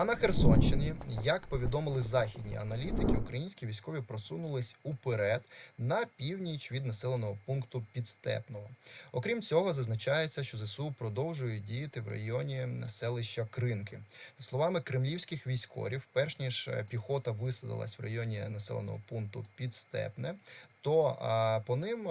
А на Херсонщині, як повідомили західні аналітики, українські військові просунулись уперед на північ від населеного пункту Підстепного. Окрім цього, зазначається, що ЗСУ продовжують діяти в районі селища Кринки. За словами кремлівських військових, перш ніж піхота висадилась в районі населеного пункту Підстепне, то по ним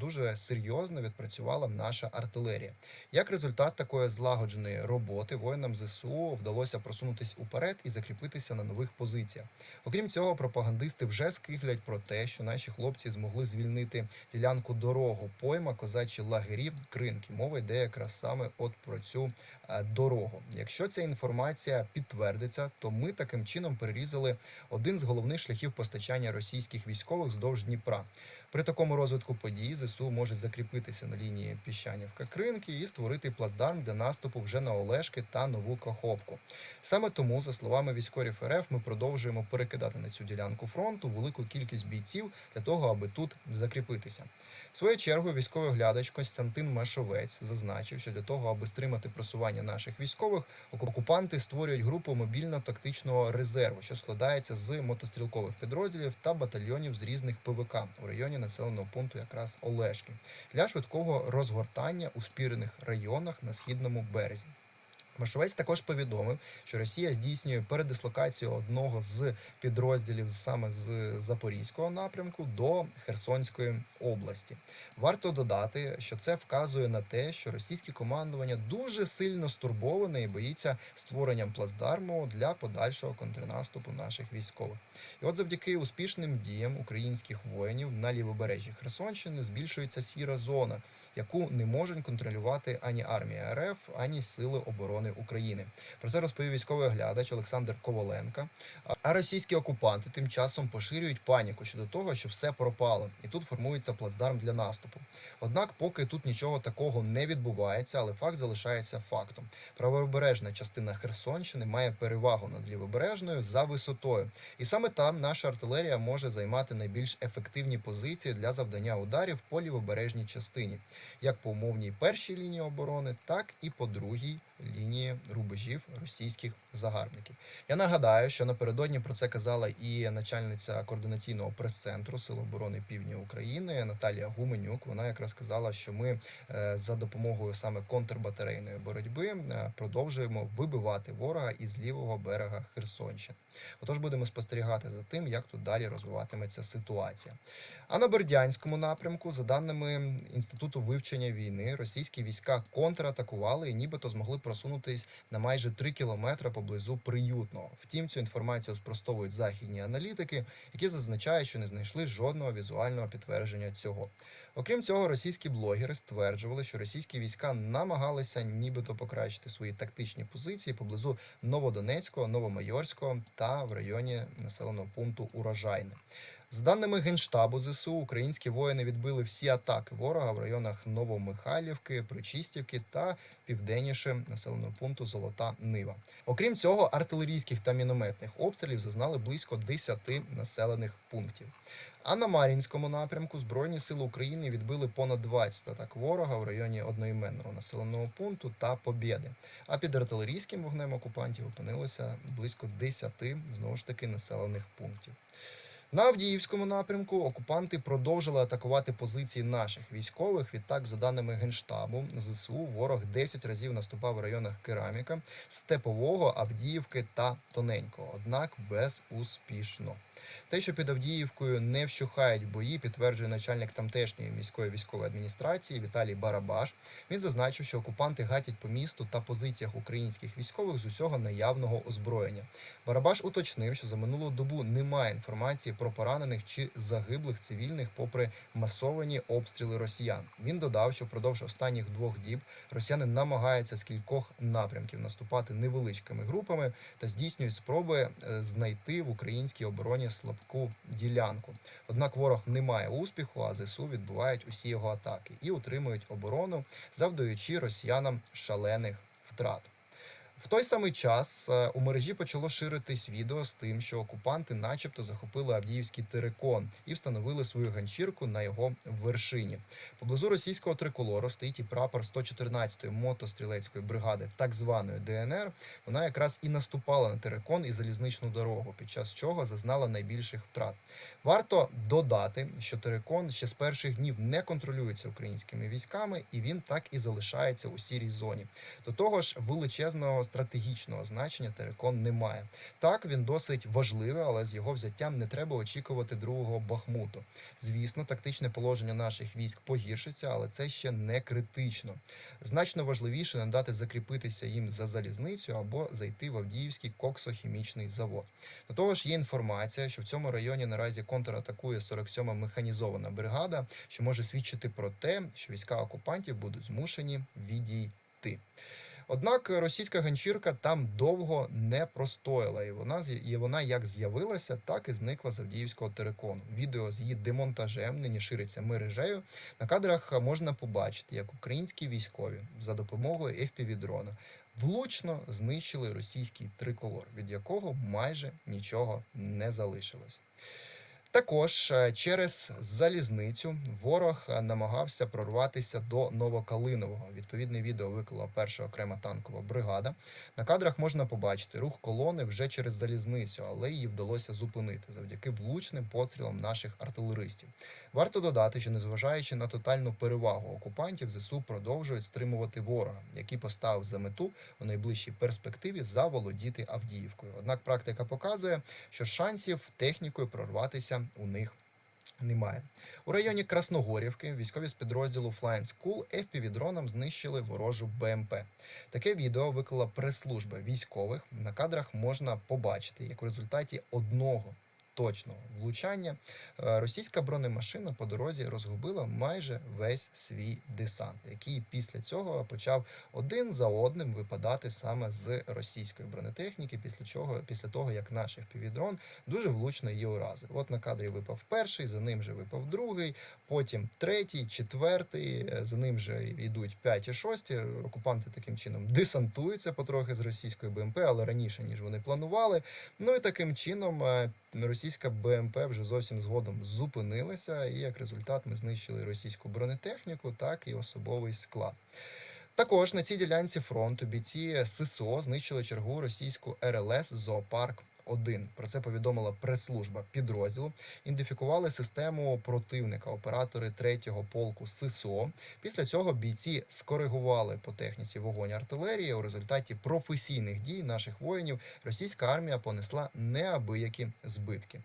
дуже серйозно відпрацювала наша артилерія. Як результат такої злагодженої роботи воїнам ЗСУ вдалося просунутись уперед і закріпитися на нових позиціях. Окрім цього, пропагандисти вже скиглять про те, що наші хлопці змогли звільнити ділянку дорогу, пойма, козачі лагері, кринки. Мова йде якраз саме от про цю е, дорогу. Якщо ця інформація підтвердиться, то ми таким чином перерізали один з головних шляхів постачання російських військових вздовж Дніпра. При такому розвитку подій ЗСУ можуть закріпитися на лінії Піщанівка Кринки і створити плацдарм для наступу вже на Олешки та Нову Каховку. Саме тому, за словами військових РФ, ми продовжуємо перекидати на цю ділянку фронту велику кількість бійців для того, аби тут закріпитися. В свою чергу військовий глядач Константин Машовець зазначив, що для того, аби стримати просування наших військових, окупанти створюють групу мобільно-тактичного резерву, що складається з мотострілкових підрозділів та батальйонів з різних ПВК у районі населеного пункту, якраз Олешки, для швидкого розгортання у спірених районах на східному березі. Машовець також повідомив, що Росія здійснює передислокацію одного з підрозділів саме з Запорізького напрямку до Херсонської області. Варто додати, що це вказує на те, що російське командування дуже сильно стурбоване і боїться створенням плацдарму для подальшого контрнаступу наших військових. І от завдяки успішним діям українських воїнів на лівобережжі Херсонщини збільшується сіра зона, яку не можуть контролювати ані армія РФ, ані сили оборони України. Про це розповів військовий оглядач Олександр Коваленко. А- А російські окупанти тим часом поширюють паніку щодо того, що все пропало, і тут формується плацдарм для наступу. Однак, поки тут нічого такого не відбувається, але факт залишається фактом. Правобережна частина Херсонщини має перевагу над лівобережною за висотою, і саме там наша артилерія може займати найбільш ефективні позиції для завдання ударів по лівобережній частині, як по умовній першій лінії оборони, так і по другій лінії рубежів російських загарбників. Я нагадаю, що напередодні про це казала і начальниця координаційного прес-центру Сил оборони Півдня України Наталія Гуменюк. Вона якраз сказала, що ми е, за допомогою саме контрбатарейної боротьби е, продовжуємо вибивати ворога із лівого берега Херсонщини. Отож будемо спостерігати за тим, як тут далі розвиватиметься ситуація. А на Бердянському напрямку, за даними інституту вивчення війни, російські війська контратакували і нібито змогли просунутись на майже 3 кілометри поблизу приютного. Втім, цю інформацію спростовують західні аналітики, які зазначають, що не знайшли жодного візуального підтвердження цього. Окрім цього, російські блогери стверджували, що російські війська намагалися нібито покращити свої тактичні позиції поблизу Новодонецького, Новомайорського та в районі населеного пункту Урожайне. З даними Генштабу ЗСУ, українські воїни відбили всі атаки ворога в районах Новомихайлівки, Причистівки та південніше населеного пункту Золота Нива. Окрім цього, артилерійських та мінометних обстрілів зазнали близько 10 населених пунктів. А на Мар'їнському напрямку Збройні сили України відбили понад 20 атак ворога в районі одноіменного населеного пункту та Побєди. А під артилерійським вогнем окупантів опинилося близько 10 знову ж таки населених пунктів. На Авдіївському напрямку окупанти продовжили атакувати позиції наших військових. Відтак, за даними Генштабу, ЗСУ ворог 10 разів наступав в районах Кераміка, Степового, Авдіївки та Тоненького, однак безуспішно. Те, що під Авдіївкою не вщухають бої, підтверджує начальник тамтешньої міської військової адміністрації Віталій Барабаш. Він зазначив, що окупанти гатять по місту та позиціях українських військових з усього наявного озброєння. Барабаш уточнив, що за минулу добу немає інформації про поранених чи загиблих цивільних, попри масовані обстріли росіян. Він додав, що впродовж останніх двох діб росіяни намагаються з кількох напрямків наступати невеличкими групами та здійснюють спроби е, знайти в українській обороні слабку ділянку. Однак ворог не має успіху, а ЗСУ відбувають усі його атаки і утримують оборону, завдаючи росіянам шалених втрат. В той самий час е, у мережі почало ширитись відео з тим, що окупанти, начебто, захопили Авдіївський терикон і встановили свою ганчірку на його вершині. Поблизу російського триколору стоїть і прапор 114-ї мотострілецької бригади, так званої ДНР. Вона якраз і наступала на терикон і залізничну дорогу, під час чого зазнала найбільших втрат. Варто додати, що терикон ще з перших днів не контролюється українськими військами, і він так і залишається у сірій зоні. До того ж, величезного стратегічного значення терикон немає. Так він досить важливий, але з його взяттям не треба очікувати другого Бахмуту. Звісно, тактичне положення наших військ погіршиться, але це ще не критично. Значно важливіше не дати закріпитися їм за залізницю або зайти в Авдіївський коксохімічний завод. До того ж, є інформація, що в цьому районі наразі контратакує 47-ма механізована бригада, що може свідчити про те, що війська окупантів будуть змушені відійти. Однак російська ганчірка там довго не простояла, і вона і вона як з'явилася, так і зникла з Авдіївського терикону. Відео з її демонтажем нині шириться мережею. На кадрах можна побачити, як українські військові за допомогою FPV-дрона влучно знищили російський триколор, від якого майже нічого не залишилось. Також е, через залізницю ворог е, намагався прорватися до Новокалинового. Відповідне відео виклала перша окрема танкова бригада. На кадрах можна побачити рух колони вже через залізницю, але її вдалося зупинити завдяки влучним пострілам наших артилеристів. Варто додати, що незважаючи на тотальну перевагу окупантів, ЗСУ продовжують стримувати ворога, який поставив за мету у найближчій перспективі заволодіти Авдіївкою. Однак практика показує, що шансів технікою прорватися у них немає. У районі Красногорівки військові з підрозділу Flying School FPV-дроном знищили ворожу БМП. Таке відео виклала прес-служба військових. На кадрах можна побачити, як в результаті одного точного влучання е, російська бронемашина по дорозі розгубила майже весь свій десант, який після цього почав один за одним випадати саме з російської бронетехніки, після чого, після того як наш FPV-дрон дуже влучно її уразив. От на кадрі випав перший, за ним же випав другий, потім третій, четвертий, е, за ним же йдуть п'ять і шості. Окупанти таким чином десантуються потрохи з російської БМП, але раніше ніж вони планували. Ну і таким чином е, російська БМП вже зовсім згодом зупинилася, і як результат ми знищили російську бронетехніку, так і особовий склад. Також на цій ділянці фронту бійці ССО знищили чергу російську РЛС Зоопарк. 1 про це повідомила прес-служба підрозділу. Ідентифікували систему противника, оператори 3-го полку ССО. Після цього бійці скоригували по техніці вогонь артилерії. У результаті професійних дій наших воїнів російська армія понесла неабиякі збитки.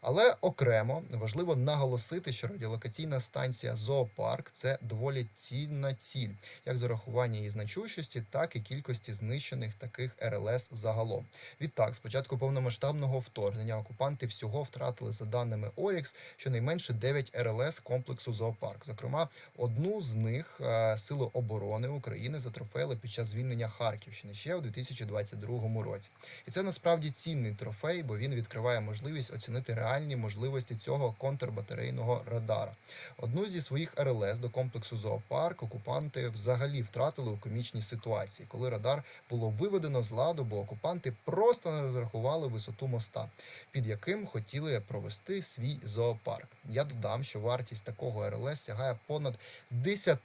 Але окремо важливо наголосити, що радіолокаційна станція Зоопарк це доволі цінна ціль, як з урахування її значущості, так і кількості знищених таких РЛС загалом. Відтак, з початку повномасштабного вторгнення окупанти всього втратили за даними Орікс щонайменше 9 РЛС комплексу Зоопарк. Зокрема, одну з них е, сили оборони України затрофеїли під час звільнення Харківщини ще у 2022 році. І це насправді цінний трофей, бо він відкриває можливість оцінити реальні можливості цього контрбатарейного радара. Одну зі своїх РЛС до комплексу зоопарк окупанти взагалі втратили у комічній ситуації, коли радар було виведено з ладу, бо окупанти просто не розрахували висоту моста, під яким хотіли провести свій зоопарк. Я додам, що вартість такого РЛС сягає понад 10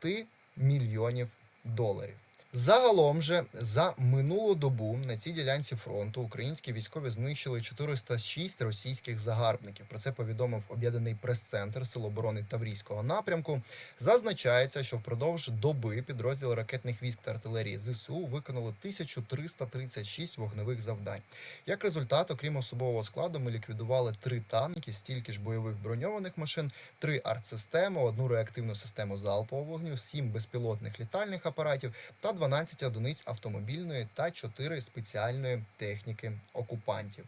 мільйонів доларів. Загалом же за минулу добу на цій ділянці фронту українські військові знищили 406 російських загарбників. Про це повідомив об'єднаний прес-центр Сил оборони Таврійського напрямку. Зазначається, що впродовж доби підрозділ ракетних військ та артилерії ЗСУ виконали 1336 вогневих завдань. Як результат, окрім особового складу, ми ліквідували три танки, стільки ж бойових броньованих машин, три артсистеми, одну реактивну систему залпового вогню, сім безпілотних літальних апаратів та 12 одиниць автомобільної та 4 спеціальної техніки окупантів.